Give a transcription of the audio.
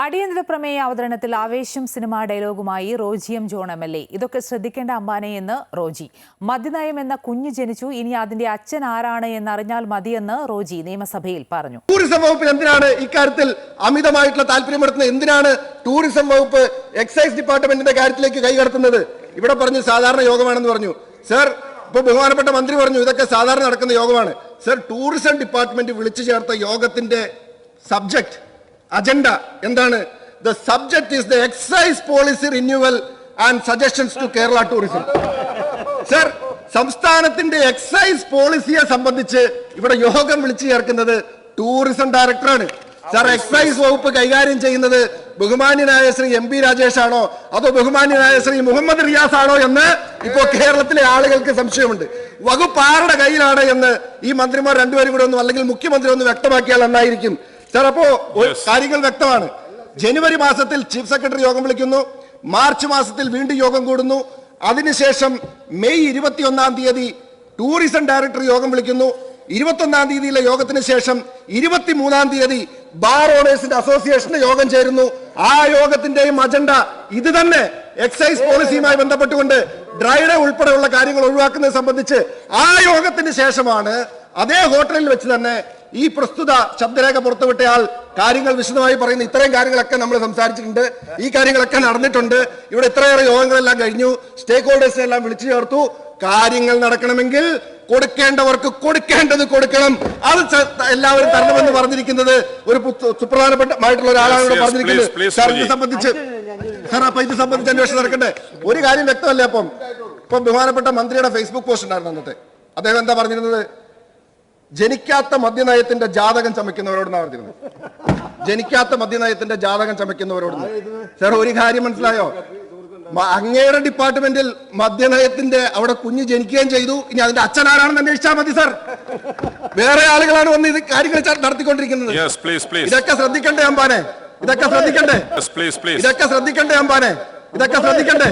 അടിയന്തര പ്രമേയ അവതരണത്തിൽ ആവേശം സിനിമാ ഡയലോഗുമായി റോജിയം ജോൺ എം എൽ എ. ഇതൊക്കെ ശ്രദ്ധിക്കേണ്ട അമ്പാനെ എന്ന് റോജി. മദ്യനയം എന്ന കുഞ്ഞ് ജനിച്ചു. ഇനി അതിന്റെ അച്ഛൻ ആരാണ് എന്നറിഞ്ഞാൽ മതിയെന്ന് റോജി നിയമസഭയിൽ പറഞ്ഞു. ടൂറിസം വകുപ്പിന് എന്തിനാണ് ഇക്കാര്യത്തിൽ അമിതമായിട്ടുള്ള താല്പര്യമെടുത്തുന്നത് എന്തിനാണ് ടൂറിസം വകുപ്പ് എക്സൈസ് ഡിപ്പാർട്ട്മെന്റിന്റെ കാര്യത്തിലേക്ക് കൈകടത്തുന്നത് ഇവിടെ പറഞ്ഞു സാധാരണ യോഗമാണെന്ന് പറഞ്ഞു. സർ ഇപ്പൊ ബഹുമാനപ്പെട്ട മന്ത്രി പറഞ്ഞു ഇതൊക്കെ സാധാരണ നടക്കുന്ന യോഗമാണ്. സർ ടൂറിസം ഡിപ്പാർട്ട്മെന്റ് വിളിച്ചു ചേർത്ത യോഗത്തിന്റെ സബ്ജക്ട് അജണ്ട എന്താണ് the subject is the excise policy renewal and suggestions to Kerala tourism sir സംസ്ഥാനത്തിന്റെ എക്സൈസ് പോളിസിയെ സംബന്ധിച്ച് ഇവിടെ യോഗം വിളിച്ചു ചേർക്കുന്നത് ടൂറിസം ഡയറക്ടറാണ് സർ എക്സൈസ് വകുപ്പ് കൈകാര്യം ചെയ്യുന്നത് ബഹുമാന്യനായ ശ്രീ എം പി രാജേഷ് ആണോ? അതോ ബഹുമാന്യനായ ശ്രീ മുഹമ്മദ് റിയാസ് ആണോ എന്ന് ഇപ്പോ കേരളത്തിലെ ആളുകൾക്ക് സംശയമുണ്ട്. വകുപ്പ് ആരുടെ കയ്യിലാണ് എന്ന് ഈ മന്ത്രിമാർ രണ്ടുപേരും കൂടെ ഒന്നും അല്ലെങ്കിൽ മുഖ്യമന്ത്രി ഒന്ന് വ്യക്തമാക്കിയാൽ നന്നായിരിക്കും. സർ അപ്പോ കാര്യങ്ങൾ വ്യക്തമാണ്. ജനുവരി മാസത്തിൽ ചീഫ് സെക്രട്ടറി യോഗം വിളിക്കുന്നു. മാർച്ച് മാസത്തിൽ വീണ്ടും യോഗം കൂടുന്നു. അതിനുശേഷം മെയ് ഇരുപത്തിയൊന്നാം തീയതി ടൂറിസം ഡയറക്ടർ യോഗം വിളിക്കുന്നു. ഇരുപത്തൊന്നാം തീയതിയിലെ യോഗത്തിന് ശേഷം ഇരുപത്തിമൂന്നാം തീയതി ബാർ ഓണേഴ്സിന്റെ അസോസിയേഷന്റെ യോഗം ചേരുന്നു. ആ യോഗത്തിന്റെയും അജണ്ട ഇത് തന്നെ എക്സൈസ് പോളിസിയുമായി ബന്ധപ്പെട്ടുകൊണ്ട് ഡ്രൈഡേ ഉൾപ്പെടെയുള്ള കാര്യങ്ങൾ ഒഴിവാക്കുന്നത് സംബന്ധിച്ച് ആ യോഗത്തിന് ശേഷമാണ് അതേ ഹോട്ടലിൽ വെച്ച് തന്നെ ഈ പ്രസ്തുത ശബ്ദരേഖ പുറത്തുവിട്ടയാൾ കാര്യങ്ങൾ വിശദമായി പറയുന്ന ഇത്രയും കാര്യങ്ങളൊക്കെ നമ്മൾ സംസാരിച്ചിട്ടുണ്ട്. ഈ കാര്യങ്ങളൊക്കെ നടന്നിട്ടുണ്ട്. ഇവിടെ ഇത്രയേറെ യോഗങ്ങളെല്ലാം കഴിഞ്ഞു. സ്റ്റേക്ക് ഹോൾഡേഴ്സിനെ എല്ലാം വിളിച്ചു ചേർത്തു. കാര്യങ്ങൾ നടക്കണമെങ്കിൽ കൊടുക്കേണ്ടവർക്ക് കൊടുക്കേണ്ടത് കൊടുക്കണം. അത് എല്ലാവരും തരണമെന്ന് പറഞ്ഞിരിക്കുന്നത് ഒരു സുപ്രധാനപ്പെട്ടമായിട്ടുള്ള ഒരാളാണ് ഇവിടെ പറഞ്ഞിരിക്കുന്നത്. സാർ ഇത് സംബന്ധിച്ച് സാർ അപ്പൊ ഇത് സംബന്ധിച്ച് അന്വേഷണം നടക്കട്ടെ. ഒരു കാര്യം വ്യക്തമല്ലേ അപ്പം? ഇപ്പം ബഹുമാനപ്പെട്ട മന്ത്രിയുടെ ഫേസ്ബുക്ക് പോസ്റ്റ് ഉണ്ടായിരുന്നു അന്നത്തെ. അദ്ദേഹം എന്താ പറഞ്ഞിരുന്നത്? ജനിക്കാത്ത മദ്യനയത്തിന്റെ ജാതകം ചമയ്ക്കുന്നവരോടെന്നാണ് പറഞ്ഞിരുന്നത് ജനിക്കാത്ത മദ്യനയത്തിന്റെ ജാതകം ചമയ്ക്കുന്നവരോട് സർ ഒരു കാര്യം മനസ്സിലായോ? അങ്ങയുടെ ഡിപ്പാർട്ട്മെന്റിൽ മദ്യനയത്തിന്റെ അവിടെ കുഞ്ഞ് ജനിക്കുകയും ചെയ്തു. ഇനി അതിന്റെ അച്ഛൻ ആരാണെന്ന് അന്വേഷിച്ചാൽ മതി സർ. വേറെ ആളുകളാണ് വന്ന് ഇത് കാര്യങ്ങൾ നടത്തിക്കൊണ്ടിരിക്കുന്നത്. ഇതൊക്കെ ശ്രദ്ധിക്കണ്ടേ അമ്പാനെ? ഇതൊക്കെ ശ്രദ്ധിക്കണ്ടേ. ഇതൊക്കെ ശ്രദ്ധിക്കണ്ടേ അമ്പാനെ? ഇതൊക്കെ ശ്രദ്ധിക്കണ്ടേ?